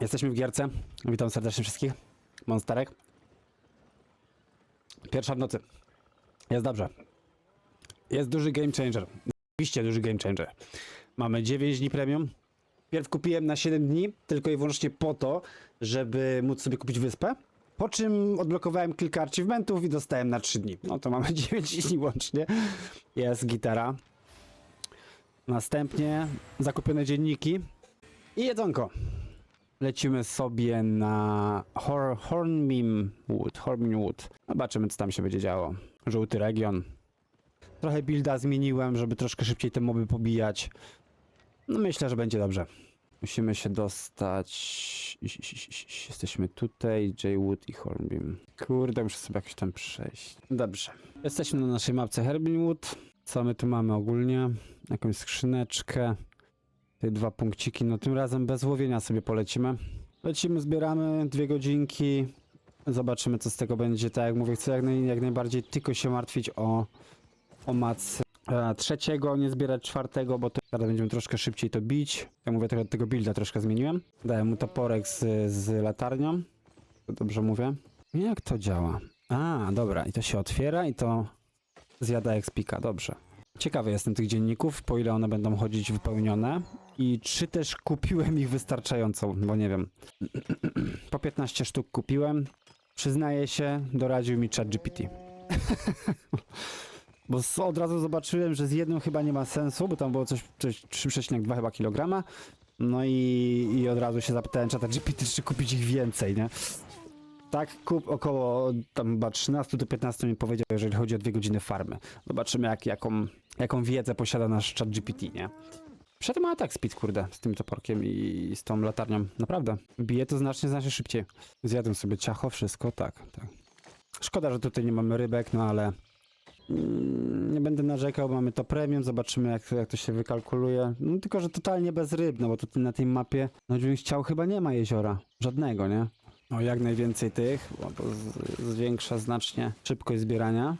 Jesteśmy w gierce. Witam serdecznie wszystkich. Monsterek. Pierwsza w nocy. Jest dobrze. Jest duży game changer. Oczywiście duży game changer. Mamy 9 dni premium. Pierw kupiłem na 7 dni, tylko i wyłącznie po to, żeby móc sobie kupić wyspę. Po czym odblokowałem kilka achievementów i dostałem na 3 dni. No to mamy 9 dni łącznie. Jest gitara. Następnie zakupione dzienniki i jedzonko. Lecimy sobie na Hor Hornmim Wood. Hornmim Wood. Zobaczymy, co tam się będzie działo. Żółty region. Trochę builda zmieniłem, żeby troszkę szybciej te moby pobijać. No myślę, że będzie dobrze. Musimy się dostać. Jesteśmy tutaj, Jaywood i Hornbeam. Kurde, muszę sobie jakoś tam przejść. Dobrze. Jesteśmy na naszej mapce Herbinwood. Co my tu mamy ogólnie? Jakąś skrzyneczkę. Te dwa punkciki. No tym razem bez łowienia sobie polecimy. Lecimy, zbieramy dwie godzinki. Zobaczymy, co z tego będzie. Tak jak mówię, chcę jak, naj, jak najbardziej tylko się martwić o, o macy e, trzeciego, nie zbierać czwartego, bo to teraz będziemy troszkę szybciej to bić. Ja mówię, trochę tego builda troszkę zmieniłem. Dałem mu toporek z, z latarnią. Dobrze mówię. Jak to działa? A, dobra, i to się otwiera i to zjada expika, dobrze. Ciekawy jestem tych dzienników, po ile one będą chodzić wypełnione i czy też kupiłem ich wystarczająco, bo nie wiem. Po 15 sztuk kupiłem. Przyznaję się, doradził mi ChatGPT. Bo od razu zobaczyłem, że z jedną chyba nie ma sensu, bo tam było coś, coś 3,2 chyba kilograma. No i, i od razu się zapytałem czata GPT, czy kupić ich więcej, nie? Tak, kup około tam chyba 13 do 15 mi powiedział, jeżeli chodzi o dwie godziny farmy. Zobaczymy jak, jaką, jaką wiedzę posiada nasz chat GPT, nie? Przedtem ma atak speed, kurde, z tym toporkiem i z tą latarnią. Naprawdę. Bije to znacznie, znacznie szybciej. Zjadłem sobie ciacho, wszystko, tak, tak. Szkoda, że tutaj nie mamy rybek, no ale mm, nie będę narzekał, mamy to premium, zobaczymy jak, jak to się wykalkuluje. No tylko, że totalnie bez ryb, no bo tutaj na tej mapie, no dźwięk ciał chyba nie ma jeziora. Żadnego, nie? O, jak najwięcej tych, bo zwiększa znacznie szybkość zbierania.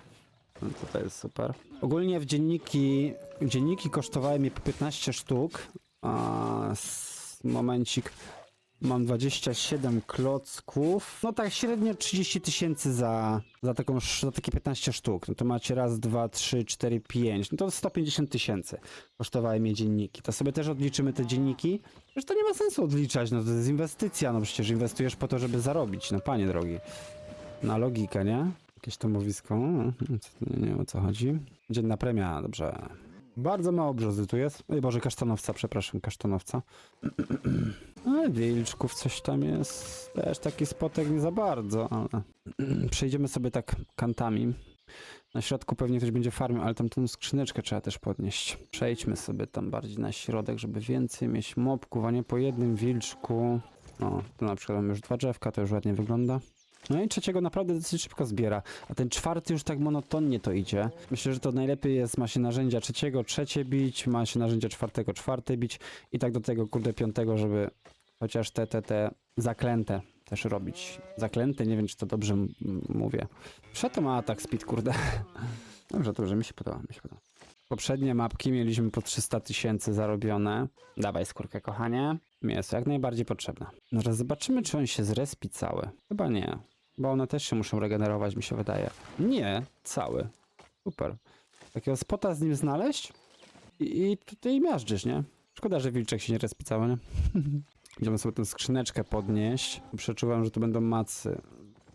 No to, jest super. Ogólnie w dzienniki, dzienniki kosztowały mnie po 15 sztuk, a momencik, mam 27 klocków, no tak średnio 30 tysięcy za, za, za takie 15 sztuk. No to macie raz, dwa, trzy, cztery, pięć, no to 150 tysięcy kosztowały mnie dzienniki. To sobie też odliczymy te dzienniki. Przecież to nie ma sensu odliczać, no to jest inwestycja, no przecież inwestujesz po to, żeby zarobić, no panie drogi. Na logikę, nie? Jakieś to mówisko, co- nie wiem o co chodzi. Dzienna premia, dobrze. Bardzo mało brzozy tu jest. Oj Boże, kasztanowca, przepraszam, kasztanowca. Ale wilczków coś tam jest. Też taki spotek nie za bardzo, ale... Przejdziemy sobie tak kantami. Na środku pewnie ktoś będzie farmił, ale tam tą skrzyneczkę trzeba też podnieść. Przejdźmy sobie tam bardziej na środek, żeby więcej mieć mopków, a nie po jednym wilczku. O, tu na przykład mamy już dwa drzewka, to już ładnie wygląda. No i trzeciego naprawdę dosyć szybko zbiera, a ten czwarty już tak monotonnie to idzie. Myślę, że to najlepiej jest, ma się narzędzia trzeciego, trzecie bić, ma się narzędzia czwartego, czwarte bić i tak do tego kurde piątego, żeby chociaż te, te, te zaklęte też robić. Zaklęte, nie wiem czy to dobrze mówię. Przeto ma atak speed, kurde. Dobrze, dobrze, mi się podoba, mi się podoba. Poprzednie mapki mieliśmy po 300 tysięcy zarobione. Dawaj skórkę, kochanie. Mi jest jak najbardziej potrzebna. No zobaczymy, czy on się zrespi cały. Chyba nie. Bo one też się muszą regenerować, mi się wydaje. Nie, cały. Super. Takiego spota z nim znaleźć i, i tutaj miażdżysz, nie? Szkoda, że wilczek się nie respi cały, nie? Idziemy sobie tę skrzyneczkę podnieść. Przeczuwam, że to będą macy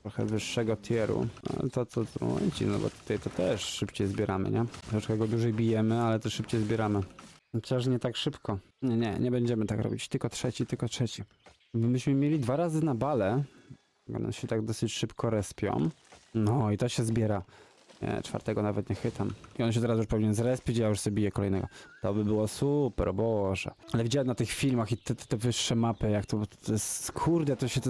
trochę wyższego tieru. Ale to, to, to, momencik, no bo tutaj to też szybciej zbieramy, nie? Troszkę go dłużej bijemy, ale to szybciej zbieramy. Chociaż nie tak szybko. Nie, nie, nie będziemy tak robić. Tylko trzeci, tylko trzeci. Myśmy mieli dwa razy na bale. One się tak dosyć szybko respią. No i to się zbiera. Nie, czwartego nawet nie chytam. I on się teraz już powinien zrespić, a ja już sobie biję kolejnego. To by było super, Boże. Ale widziałem na tych filmach i te, te, te wyższe mapy, jak to, to jest, kurde, to się to,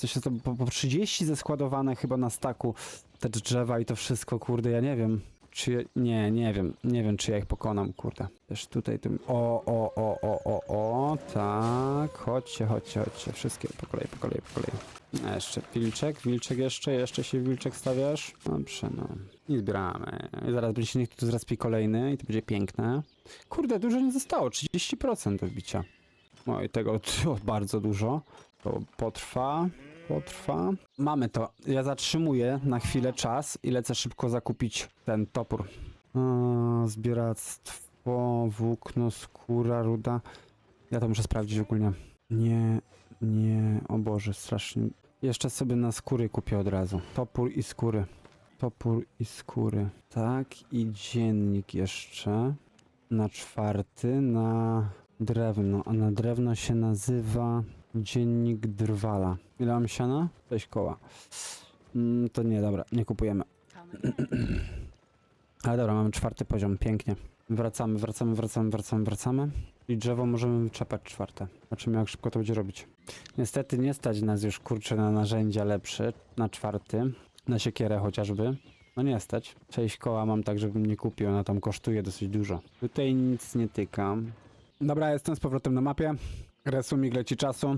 to, się to po, po 30 zeskładowane chyba na staku. Te drzewa i to wszystko, kurde, ja nie wiem. Czy nie, nie wiem, nie wiem czy ja ich pokonam, kurde. Też tutaj tym, o, o, o, o, o, o, tak, chodźcie, chodźcie, chodźcie, wszystkie po kolei, po kolei, po kolei. Jeszcze wilczek, wilczek jeszcze, jeszcze się wilczek stawiasz? Dobrze, no. I zbieramy. I zaraz będzie się niech tu zrespi kolejny i to będzie piękne. Kurde, dużo nie zostało, 30% do wbicia. Oj, tego to bardzo dużo. To potrwa, potrwa. Mamy to. Ja zatrzymuję na chwilę czas i lecę szybko zakupić ten topór. A, zbieractwo, włókno, skóra, ruda. Ja to muszę sprawdzić ogólnie. Nie, nie, o Boże, strasznie. Jeszcze sobie na skóry kupię od razu. Topór i skóry. Topór i skóry. Tak, i dziennik jeszcze. Na czwarty, na drewno. A na drewno się nazywa dziennik drwala. Ile mam siana? 6 koła. Mm, to nie, dobra, nie kupujemy. Ale dobra, mamy czwarty poziom, pięknie. Wracamy, wracamy, wracamy, wracamy, wracamy. I drzewo możemy wyczepać czwarte. Zobaczymy jak szybko to będzie robić. Niestety nie stać nas już kurczę na narzędzia lepsze, na czwarty. Na siekierę chociażby. No nie stać. 6 koła mam tak, żebym nie kupił, ona tam kosztuje dosyć dużo. Tutaj nic nie tykam. Dobra, jestem z powrotem na mapie. Resumik leci czasu.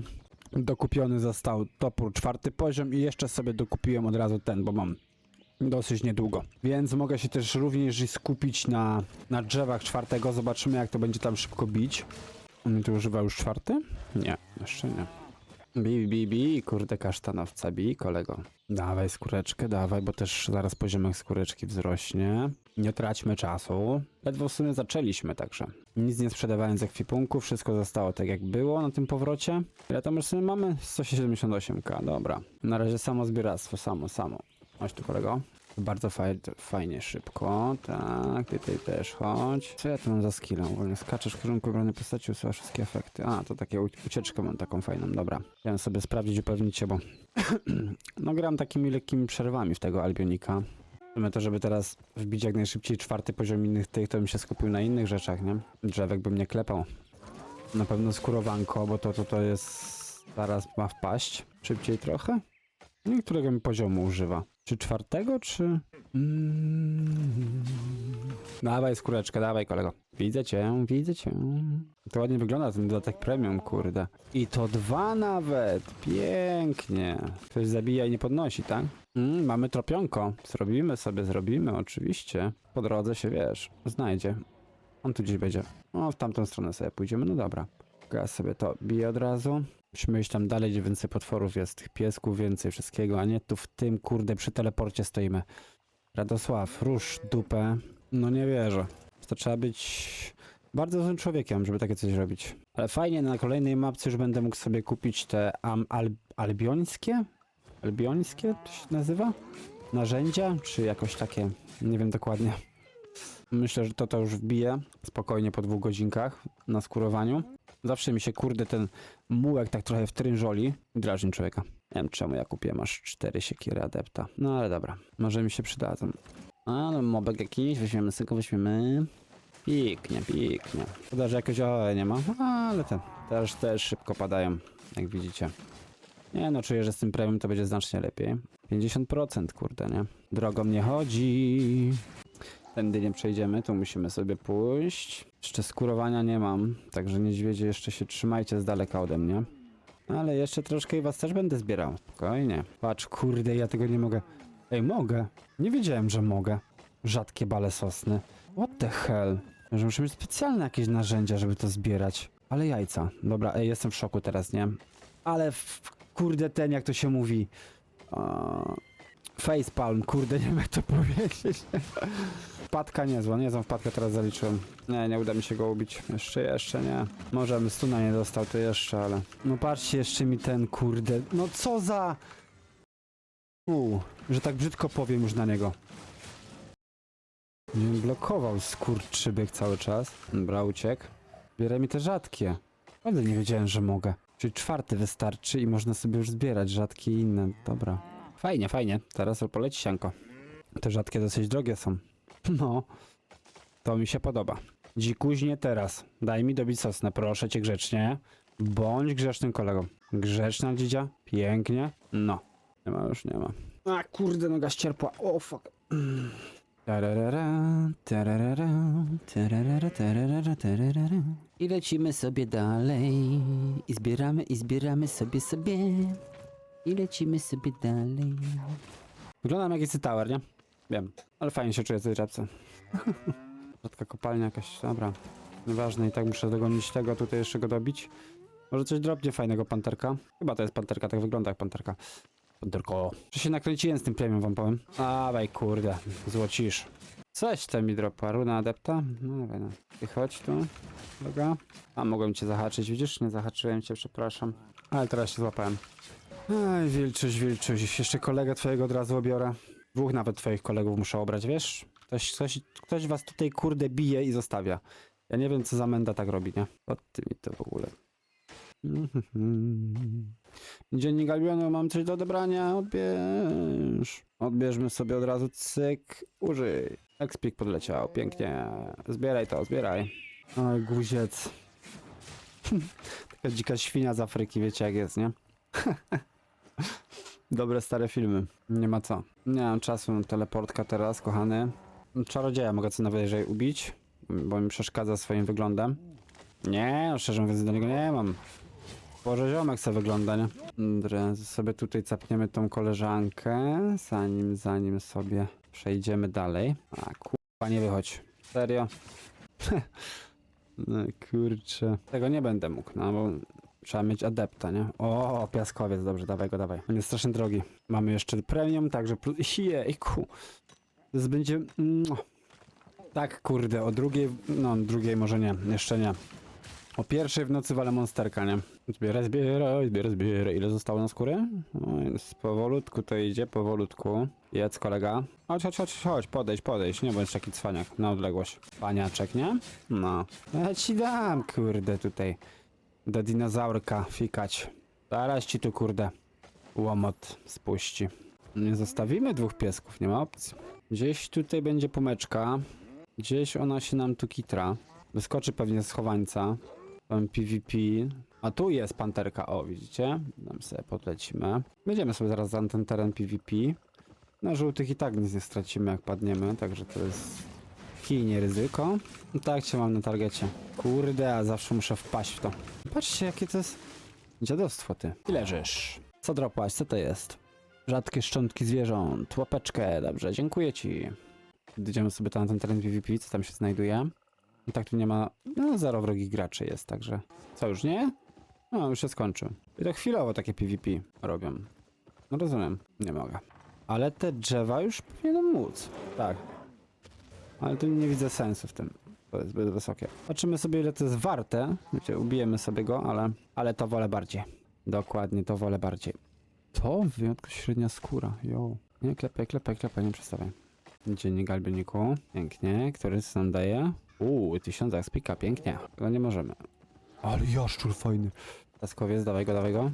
Dokupiony został topór czwarty poziom i jeszcze sobie dokupiłem od razu ten, bo mam dosyć niedługo. Więc mogę się też również skupić na, na drzewach czwartego. Zobaczymy jak to będzie tam szybko bić. On tu używa już czwarty? Nie, jeszcze nie. Bi, bi, bi, kurde kasztanowca, bi, kolego. Dawaj skóreczkę, dawaj, bo też zaraz poziomek skóreczki wzrośnie. Nie traćmy czasu. Ledwo w sumie zaczęliśmy także. Nic nie sprzedawając ekwipunku, wszystko zostało tak jak było na tym powrocie. Ile tam już sobie mamy? 178k, dobra. Na razie samo zbieractwo, samo, samo. Chodź tu kolego. Bardzo faj, fajnie, szybko. Tak, ty, ty też chodź. Co ja tu mam za skilla? Ogólnie skaczesz w kierunku obrony postaci, usuwasz wszystkie efekty. A, to takie ucieczkę mam taką fajną, dobra. Chciałem sobie sprawdzić, upewnić się, bo no gram takimi lekkimi przerwami w tego Albionika. Sumie to, żeby teraz wbić jak najszybciej czwarty poziom innych tych, to bym się skupił na innych rzeczach, nie? Drzewek bym nie klepał. Na pewno skórowanko, bo to, to, to jest... Zaraz ma wpaść. Szybciej trochę. No i którego mi poziomu używa? Czy czwartego, czy... Mm. Dawaj skóreczkę, dawaj kolego. Widzę cię, widzę cię. To ładnie wygląda ten dodatek premium, kurde. I to dwa nawet. Pięknie. Ktoś zabija i nie podnosi, tak? Mm, mamy tropionko. Zrobimy sobie, zrobimy, oczywiście. Po drodze się, wiesz, znajdzie. On tu gdzieś będzie. O, w tamtą stronę sobie pójdziemy, no dobra. Ja sobie to biję od razu. Musimy iść tam dalej, gdzie więcej potworów jest, tych piesków, więcej wszystkiego, a nie tu w tym, kurde, przy teleporcie stoimy. Radosław, rusz dupę. No nie wierzę. To trzeba być bardzo złym człowiekiem, żeby takie coś robić. Ale fajnie, na kolejnej mapce już będę mógł sobie kupić te am, al, albiońskie? Albiońskie to się nazywa? Narzędzia? Czy jakoś takie? Nie wiem dokładnie. Myślę, że to to już wbije spokojnie po dwóch godzinkach na skurowaniu. Zawsze mi się, kurde, ten mułek tak trochę wtrynżoli. Drażni człowieka. Nie wiem czemu ja kupiłem aż cztery siekiery adepta. No ale dobra, może mi się przydadzą. Ale mobek jakiś, weźmiemy syko, weźmiemy. Piknie, piknie. Szkoda, że jakoś OE nie ma, ale te też, też szybko padają, jak widzicie. Nie no, czuję, że z tym premium to będzie znacznie lepiej. 50% kurde, nie? Drogą nie chodzi. Tędy nie przejdziemy, tu musimy sobie pójść. Jeszcze skurowania nie mam, także niedźwiedzie jeszcze się trzymajcie z daleka ode mnie. Ale jeszcze troszkę i was też będę zbierał. Spokojnie. Patrz, kurde, ja tego nie mogę. Ej, mogę. Nie wiedziałem, że mogę. Rzadkie bale sosny. What the hell? Że muszę mieć specjalne jakieś narzędzia, żeby to zbierać. Ale jajca. Dobra, ej, jestem w szoku teraz, nie? Ale kurde ten, jak to się mówi. Uh, facepalm, kurde, nie wiem jak to powiedzieć. Wpadka niezła, niezłą wpadkę teraz zaliczyłem. Nie, nie uda mi się go ubić. Jeszcze, jeszcze nie. Może bym stuna nie dostał, to jeszcze, ale... No patrzcie, jeszcze mi ten, kurde... No co za... U, że tak brzydko powiem już na niego. Nie blokował skurczybyk cały czas. Dobra, uciekł. Zbieraj mi te rzadkie. Naprawdę nie wiedziałem, że mogę. Czyli czwarty wystarczy i można sobie już zbierać rzadkie i inne. Dobra. Fajnie, fajnie. Teraz poleci sianko. Te rzadkie dosyć drogie są. No. To mi się podoba. Dzikuźnie teraz. Daj mi dobić sosnę, proszę cię grzecznie. Bądź grzecznym kolegą. Grzeczna dzidzia. Pięknie. No. Nie ma już, nie ma. A kurde, noga ścierpła. O fuck. Tararara, tararara, tararara, tararara, tararara. I lecimy sobie dalej. I zbieramy, i zbieramy sobie sobie. I lecimy sobie dalej. Wyglądam jak tower, nie? Wiem, ale fajnie się czuję w tej czapce. Rzadka kopalnia jakaś, dobra. Nieważne, i tak muszę dogonić tego, tutaj jeszcze go dobić. Może coś drobnie fajnego panterka? Chyba to jest panterka, tak wygląda jak panterka. Panterko. Że się nakręciłem z tym premium, wam powiem. Dawaj, kurde, złocisz. Coś tam mi dropa, runa adepta? No dawaj, no. Ty chodź tu. Dobra. A, mogłem cię zahaczyć, widzisz? Nie zahaczyłem cię, przepraszam. Ale teraz się złapałem. Aj, wilczuś, wilczuś. Jeszcze kolegę twojego od razu obiorę. Dwóch nawet twoich kolegów muszę obrać, wiesz? Ktoś, ktoś, ktoś was tutaj kurde bije i zostawia. Ja nie wiem, co za menda tak robi, nie? O ty mi to w ogóle. Dziennik Albionu, mam coś do odebrania, odbierz. Odbierzmy sobie od razu cyk, użyj. Expik podleciał, pięknie. Zbieraj to, zbieraj. Oj, guziec. Taka dzika świnia z Afryki, wiecie jak jest, nie? Dobre stare filmy. Nie ma co. Nie mam czasu teleportka teraz, kochany. Czarodzieja mogę co najwyżej ubić, bo mi przeszkadza swoim wyglądem. Nie, no szczerze mówiąc do niego nie mam. Boże ziomek se wygląda, nie? Dobra, sobie tutaj capniemy tą koleżankę, zanim, zanim sobie przejdziemy dalej. A kurwa, nie wychodź. Serio? no kurczę. Tego nie będę mógł, no bo trzeba mieć adepta, nie? O, piaskowiec, dobrze, dawaj go, dawaj. On jest strasznie drogi. Mamy jeszcze premium, także plus... Jejku. To jest będzie... mua. Tak, kurde, o drugiej... No, drugiej może nie, jeszcze nie. O pierwszej w nocy walę monsterka, nie? Zbieraj, zbieraj, zbieraj, zbieraj. Ile zostało na skórę? No więc powolutku to idzie, powolutku. Jedz kolega. Chodź, chodź, chodź, chodź, podejdź, podejdź. Nie bądź taki cwaniak na odległość. Paniaczek, nie? No. Ja ci dam, kurde, tutaj. Do dinozaurka fikać. Zaraz ci tu, kurde, łomot spuści. Nie zostawimy dwóch piesków, nie ma opcji. Gdzieś tutaj będzie pomeczka. Gdzieś ona się nam tu kitra. Wyskoczy pewnie z chowańca. Tam PvP. A tu jest panterka, o widzicie? Tam sobie podlecimy. Będziemy sobie zaraz za ten teren PvP. Na żółtych i tak nic nie stracimy jak padniemy, także to jest kijnie ryzyko. Tak cię mam na targecie. Kurde, a zawsze muszę wpaść w to. Patrzcie jakie to jest dziadostwo ty. I leżysz. Co dropłaś? Co to jest? Rzadkie szczątki zwierząt. Łapeczkę, dobrze, dziękuję ci. Idziemy sobie tam na ten teren PvP, co tam się znajduje. I tak tu nie ma. No, zero wrogich graczy jest, także. Co już nie? No, już się skończył. I to chwilowo takie PvP robią. No rozumiem, nie mogę. Ale te drzewa już powinienem móc. Tak. Ale tu nie widzę sensu w tym. To jest zbyt wysokie. Patrzymy sobie, ile to jest warte. Wiecie, ubijemy sobie go, ale, ale to wolę bardziej. Dokładnie, to wolę bardziej. To wyjątkowo średnia skóra. Jo. Nie, klepaj, klepaj, klepaj, nie przestawaj. Dziennik albioniku. Pięknie. Który co nam daje? Uuu, tysiąc spika, pięknie. Tego nie możemy. Ale jaszczur fajny. Taskowiec, dawaj go, dawaj go.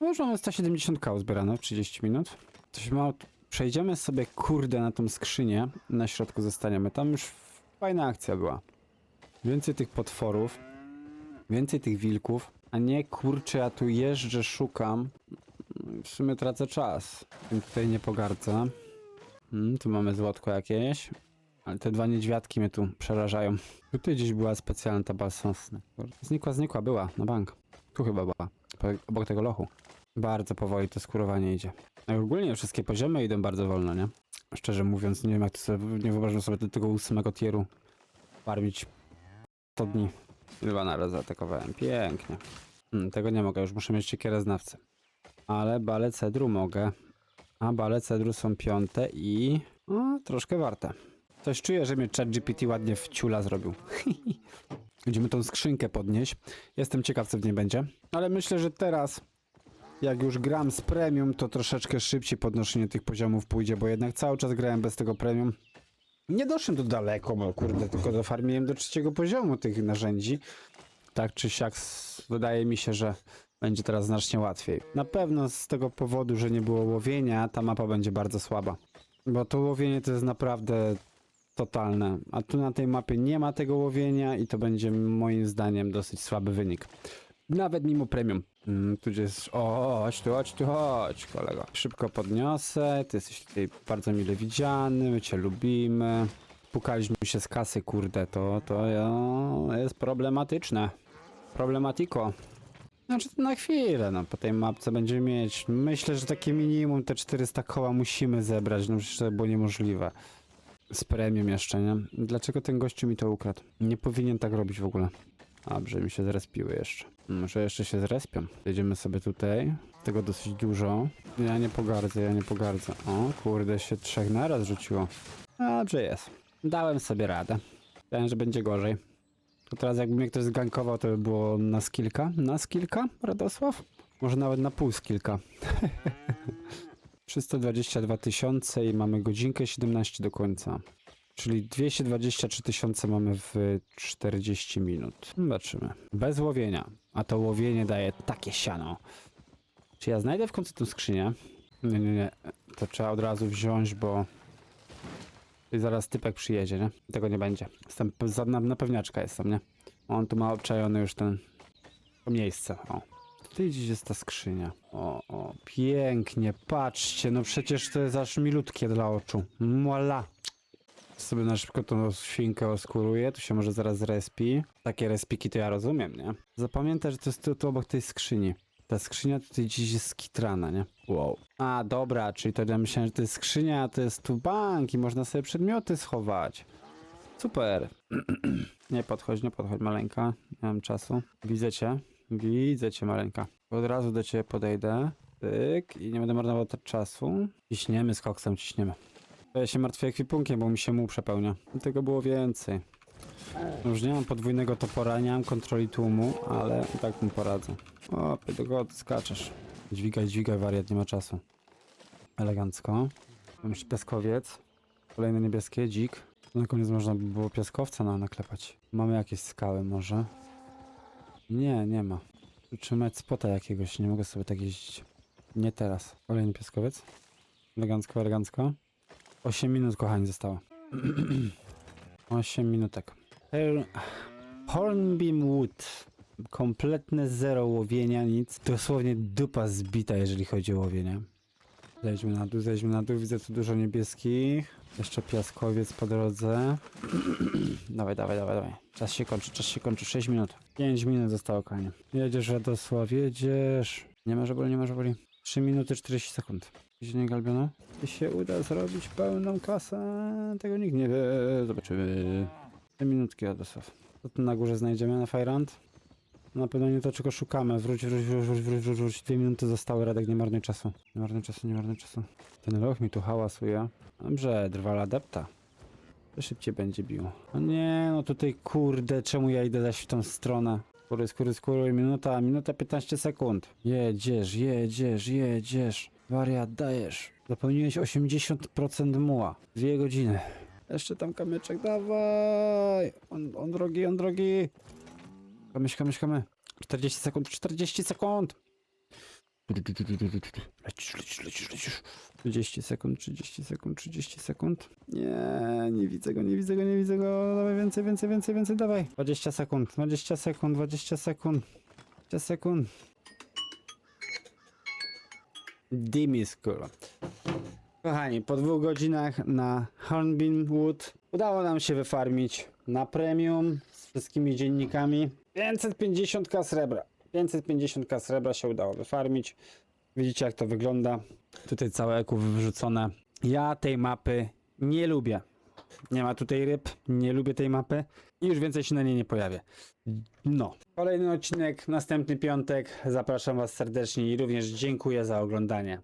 No już mamy 170 kał zbierane w 30 minut. Coś mało... Przejdziemy sobie, kurde, na tą skrzynię. Na środku zostaniemy. Tam już fajna akcja była. Więcej tych potworów. Więcej tych wilków. A nie, kurczę, ja tu jeżdżę, szukam. W sumie tracę czas. Tym tutaj nie pogardzę. Mm, tu mamy złotko jakieś. Ale te dwa niedźwiadki mnie tu przerażają. Tutaj gdzieś była specjalna ta balsosna. Znikła, znikła, była, na bank. Tu chyba była, obok tego lochu. Bardzo powoli to skurowanie idzie. A ogólnie wszystkie poziomy idą bardzo wolno, nie? Szczerze mówiąc, nie wiem jak to sobie, nie wyobrażam sobie tego ósmego tieru farmić 100 dni. Dwa naraz zaatakowałem, pięknie. Hmm, tego nie mogę, już muszę mieć siekierę znawcy. Ale bale cedru mogę. A bale cedru są piąte i... O, troszkę warte. Coś czuję, że mnie ChatGPT ładnie w ciula zrobił. Będziemy tą skrzynkę podnieść. Jestem ciekaw, co w niej będzie. Ale myślę, że teraz, jak już gram z premium, to troszeczkę szybciej podnoszenie tych poziomów pójdzie, bo jednak cały czas grałem bez tego premium. Nie doszłem tu daleko, bo kurde, tylko dofarmiłem do trzeciego poziomu tych narzędzi. Tak czy siak, wydaje mi się, że będzie teraz znacznie łatwiej. Na pewno z tego powodu, że nie było łowienia, ta mapa będzie bardzo słaba. Bo to łowienie to jest naprawdę totalne. A tu na tej mapie nie ma tego łowienia i to będzie moim zdaniem dosyć słaby wynik. Nawet mimo premium. Mm, tu gdzieś. O, chodź tu, chodź tu, chodź, kolego. Szybko podniosę. Ty jesteś tutaj bardzo mile widziany, my cię lubimy. Pukaliśmy się z kasy, kurde, to, to jest problematyczne. Problematiko. Znaczy to na chwilę, no po tej mapce będziemy mieć. Myślę, że takie minimum te 400 koła musimy zebrać, no przecież to było niemożliwe. Z premium jeszcze, nie? Dlaczego ten gościu mi to ukradł? Nie powinien tak robić w ogóle. Dobrze, mi się zrespiły jeszcze. Może jeszcze się zrespią. Jedziemy sobie tutaj. Tego dosyć dużo. Ja nie pogardzę, ja nie pogardzę. O, kurde, się trzech naraz rzuciło. Dobrze jest. Dałem sobie radę. Myślałem, że będzie gorzej. To teraz jakby mnie ktoś zgankował, to by było na skilka. Na skilka, Radosław? Może nawet na pół skilka. 322 tysiące i mamy godzinkę 17 do końca. Czyli 223 tysiące mamy w 40 minut. Zobaczymy. Bez łowienia. A to łowienie daje takie siano. Czy ja znajdę w końcu tę skrzynię? Nie, nie, nie. To trzeba od razu wziąć, bo... I zaraz typek przyjedzie, nie? Tego nie będzie. Jestem na, na pewniaczka jestem, nie? On tu ma obczajony już ten... To miejsce, o. Tutaj gdzieś jest ta skrzynia. O, o, pięknie, patrzcie, no przecież to jest aż milutkie dla oczu. Muala. Sobie na szybko tą świnkę oskuruję, tu się może zaraz respi. Takie respiki to ja rozumiem, nie? Zapamiętaj, że to jest tu, tu obok tej skrzyni. Ta skrzynia tutaj gdzieś jest skitrana, nie? Wow. A, dobra, czyli to ja myślałem, że to jest skrzynia, a to jest tu bank i można sobie przedmioty schować. Super. nie podchodź, nie podchodź, maleńka. Nie mam czasu. Widzę cię. Widzę cię, maleńka. Od razu do ciebie podejdę. Tyk. I nie będę marnował czasu. Ciśniemy z koksem, ciśniemy. Ja się martwię ekwipunkiem, bo mi się mu przepełnia. Tego było więcej. Już nie mam podwójnego topora, nie mam kontroli tłumu, ale tak mu poradzę. O, do kogo ty skaczesz? Dźwigaj, dźwigaj, wariat, nie ma czasu. Elegancko. Mam jeszcze piaskowiec. Kolejne niebieskie, dzik. Na koniec można by było piaskowca na, naklepać. Mamy jakieś skały może? Nie, nie ma. Trzymać spota jakiegoś, nie mogę sobie tak jeździć. Nie teraz. Kolejny piaskowiec. Elegancko, elegancko. 8 minut, kochani, zostało. 8 minutek. Hornbeam Wood. Kompletne zero łowienia, nic. Dosłownie dupa zbita, jeżeli chodzi o łowienie. Zejdźmy na dół, zejdźmy na dół. Widzę tu dużo niebieskich. Jeszcze piaskowiec po drodze. dawaj, dawaj, dawaj, dawaj. Czas się kończy, czas się kończy. 6 minut. 5 minut zostało, kochanie. Jedziesz, Radosław, jedziesz. Nie ma żeboli, nie ma żeboli. 3 minuty 40 sekund. Gdzie nie galbiono? Czy się uda zrobić pełną kasę? Tego nikt nie wie. Zobaczymy. 3 minutki, Radosław. Co tu na górze znajdziemy na Fajrant? Na pewno nie to, czego szukamy. Wróć, wróć, wróć, wróć, wróć, wróć, wróć. Dwie minuty zostały, Radek, nie marnuj czasu. Nie marnuj czasu, nie marnuj czasu. Ten loch mi tu hałasuje. Dobrze, drwal adepta. To szybciej będzie bił. O nie, no tutaj kurde, czemu ja idę zaś w tą stronę? Skóry, skóry, skóry, minuta, minuta 15 sekund. Jedziesz, jedziesz, jedziesz. Wariat, dajesz. Zapełniłeś 80% muła. Dwie godziny. Jeszcze tam kamyczek, dawaj. On, on drogi, on drogi. Kamyś, kamyś, kamy. 40 sekund, 40 sekund. Lecisz, lecisz, lecisz, lecisz. 30 sekund, 30 sekund, 30 sekund. Nie, nie widzę go, nie widzę go, nie widzę go. Dawaj więcej, więcej, więcej, więcej, dawaj. 20 sekund, 20 sekund, 20 sekund. 20 sekund. Dimis, kurwa. Kochani, po dwóch godzinach na Hornbeam Wood udało nam się wyfarmić na premium z wszystkimi dziennikami 550k srebra. 550k srebra się udało wyfarmić. Widzicie jak to wygląda. Tutaj całe eku wyrzucone. Ja tej mapy nie lubię. Nie ma tutaj ryb, nie lubię tej mapy i już więcej się na niej nie pojawię. No. Kolejny odcinek, następny piątek. Zapraszam Was serdecznie i również dziękuję za oglądanie.